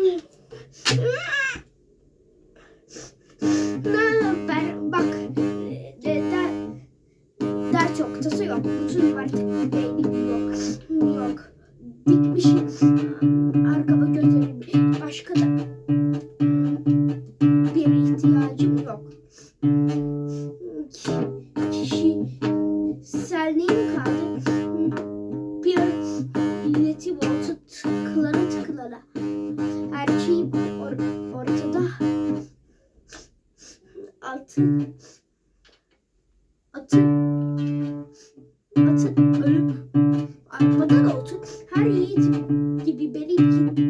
うん。Atı atı ölüp arpada da oturup her yiğit gibi benimki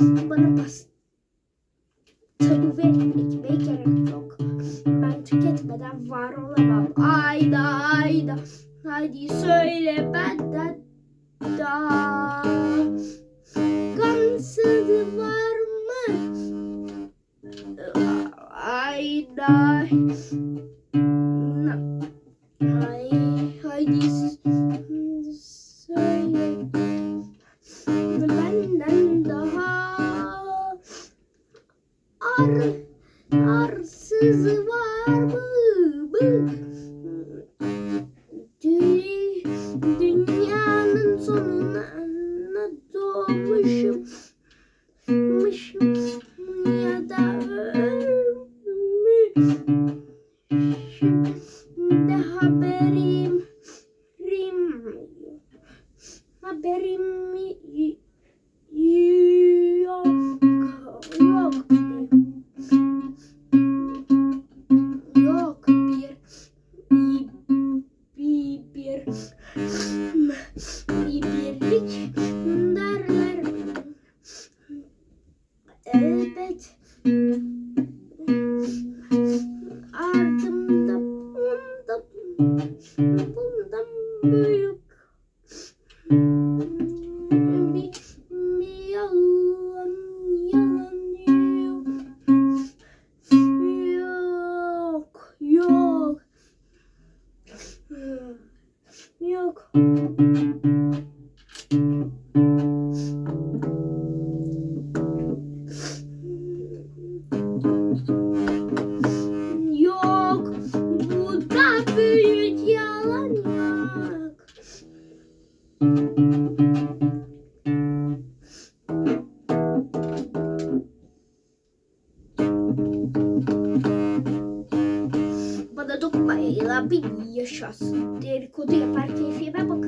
bana pasta verin ekmeğe gerek yok. Ben tüketmeden var olamam. Ayda ayda hadi söyle benden da. Gamsızı var mı? Ayda. arriba, por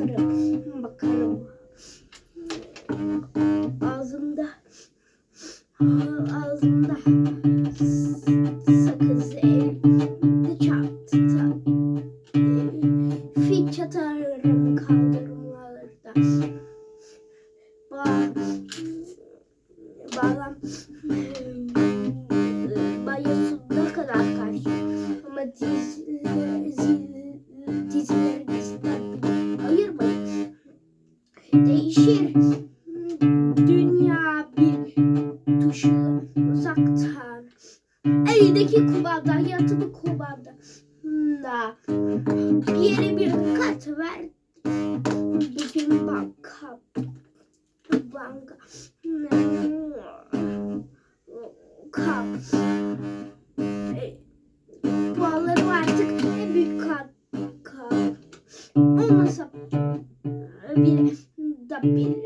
Bize bir kat ver. Bugün banka. Banka. Kap. Bağlarım artık ne büyük kap. Kap. Olmasa bir da bir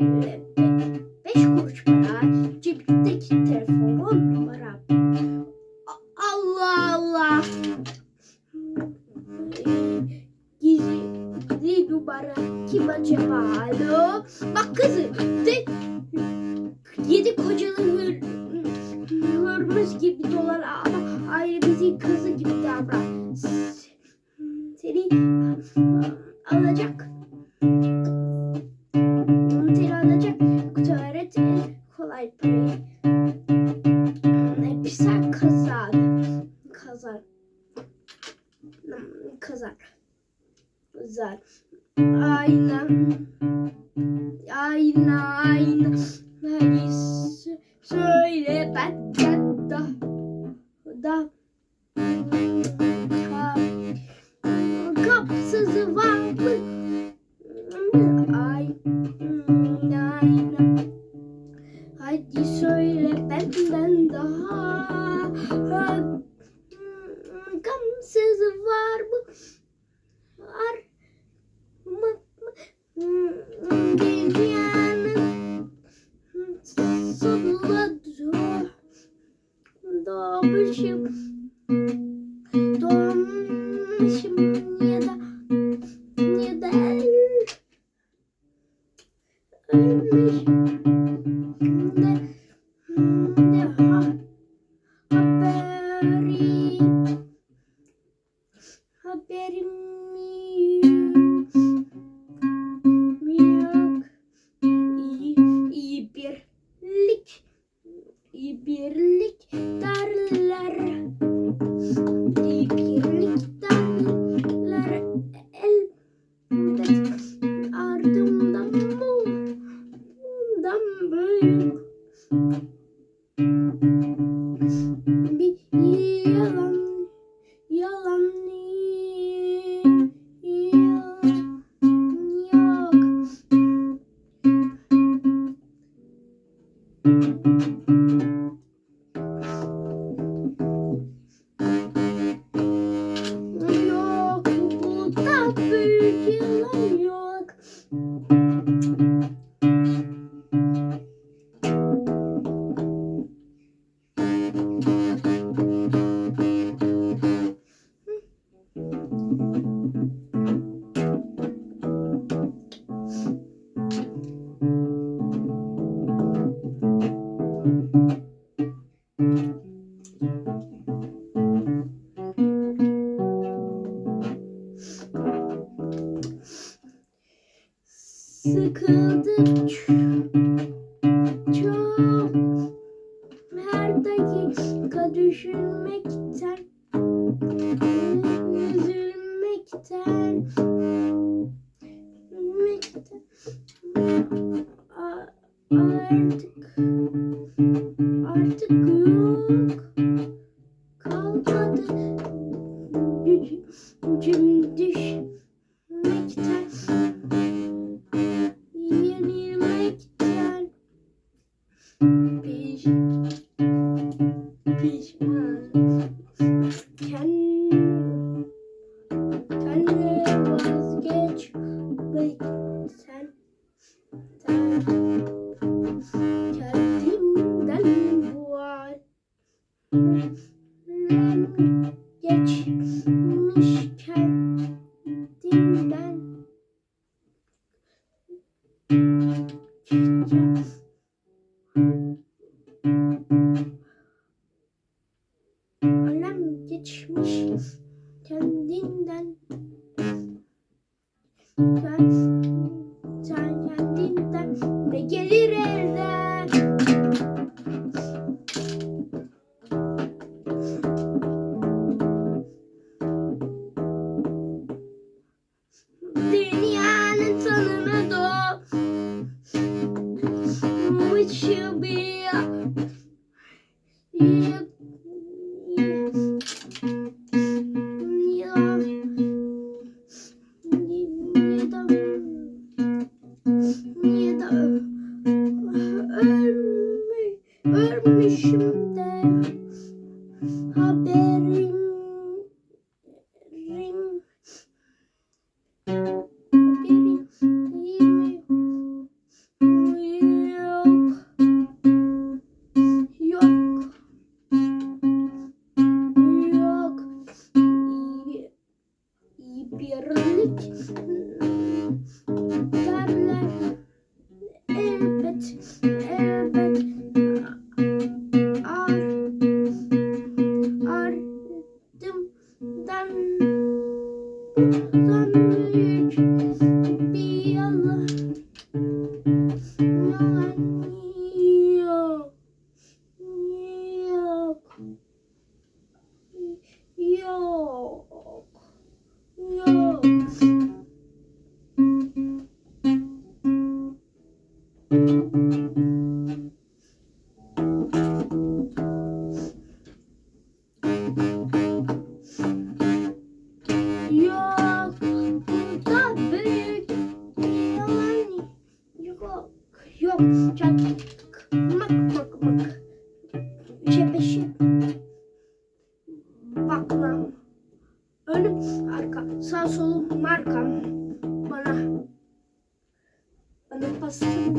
beş kuruş para cebimdeki telefon. teri alacak. Teri alacak. Tuvalet kolay parayı. Hepsi kazar. Kazar. Kazar. Kazar. Ayna. Ayna. Ayna. Ayna. kimsesiz var mı? Var mı? Gecenin sonuna doğmuşum. Doğmuşum ya da ya da ölmüşüm. sıkıldık. artık yok. Kalmadı gücüm düşmekten. Yenilmekten piş pişman. Kendi kendime vazgeçmekten Alem geçmiş kendinden sen, kendinden ne gelir elden. Deli Yok. Burada büyük yalan yok. Yok. Çak. Mak mak. Çepeşi. Bakmam. Önüm arka. Sağ markam. Bana. Bana bastın.